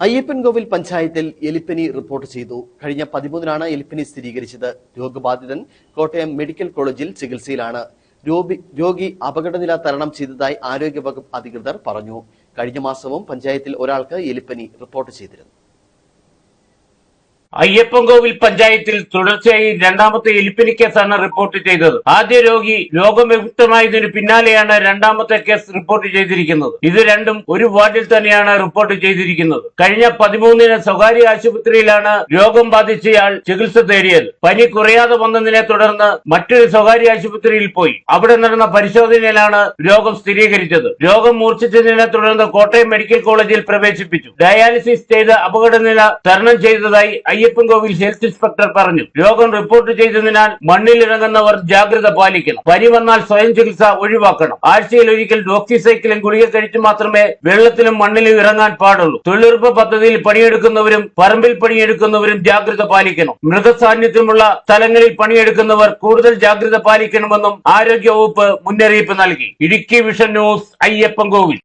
അയ്യപ്പൻകോവിൽ പഞ്ചായത്തിൽ എലിപ്പനി റിപ്പോർട്ട് ചെയ്തു. കഴിഞ്ഞ പതിമൂന്നിനാണ് എലിപ്പനി സ്ഥിരീകരിച്ചത്. രോഗബാധിതൻ കോട്ടയം മെഡിക്കൽ കോളേജിൽ ചികിത്സയിലാണ്. രോഗി- രോഗി അപകടനില തരണം ചെയ്തതായി ആരോഗ്യവകുപ്പ് അധികൃതർ പറഞ്ഞു. കഴിഞ്ഞ മാസവും പഞ്ചായത്തിൽ ഒരാൾക്ക് എലിപ്പനി റിപ്പോർട്ട് ചെയ്തിരുന്നു. അയ്യപ്പൻകോവിൽ പഞ്ചായത്തിൽ തുടർച്ചയായി രണ്ടാമത്തെ എലിപ്പനി കേസാണ് റിപ്പോർട്ട് ചെയ്തത്. ആദ്യ രോഗി രോഗവിമുക്തമായതിനു പിന്നാലെയാണ് രണ്ടാമത്തെ കേസ് റിപ്പോർട്ട് ചെയ്തിരിക്കുന്നത്. ഇത് രണ്ടും ഒരു വാർഡിൽ തന്നെയാണ് റിപ്പോർട്ട് ചെയ്തിരിക്കുന്നത്. കഴിഞ്ഞ പതിമൂന്നിന് സ്വകാര്യ ആശുപത്രിയിലാണ് രോഗം ബാധിച്ചയാൾ ചികിത്സ തേടിയത്. പനി കുറയാതെ വന്നതിനെ തുടർന്ന് മറ്റൊരു സ്വകാര്യ ആശുപത്രിയിൽ പോയി. അവിടെ നടന്ന പരിശോധനയിലാണ് രോഗം സ്ഥിരീകരിച്ചത്. രോഗം മൂർച്ഛിച്ചതിനെ തുടർന്ന് കോട്ടയം മെഡിക്കൽ കോളേജിൽ പ്രവേശിപ്പിച്ചു. ഡയാലിസിസ് ചെയ്ത് അപകടനില തരണം ചെയ്തതായി അയ്യപ്പൻകോവിൽ ഹെൽത്ത് ഇൻസ്പെക്ടർ പറഞ്ഞു. രോഗം റിപ്പോർട്ട് ചെയ്തതിനാൽ മണ്ണിലിറങ്ങുന്നവർ ജാഗ്രത പാലിക്കണം. പനി വന്നാൽ സ്വയം ചികിത്സ ഒഴിവാക്കണം. ആഴ്ചയിൽ ഒരിക്കൽ ഡോക്സിസൈക്കിളും ഗുളിക കഴിച്ചു മാത്രമേ വെള്ളത്തിലും മണ്ണിലും ഇറങ്ങാൻ പാടുള്ളൂ. തൊഴിലുറപ്പ് പദ്ധതിയിൽ പണിയെടുക്കുന്നവരും പറമ്പിൽ പണിയെടുക്കുന്നവരും ജാഗ്രത പാലിക്കണം. മൃഗസാന്നിധ്യമുള്ള സ്ഥലങ്ങളിൽ പണിയെടുക്കുന്നവർ കൂടുതൽ ജാഗ്രത പാലിക്കണമെന്നും ആരോഗ്യ വകുപ്പ് മുന്നറിയിപ്പ് നൽകി. Idukki vision news Ayyappancoil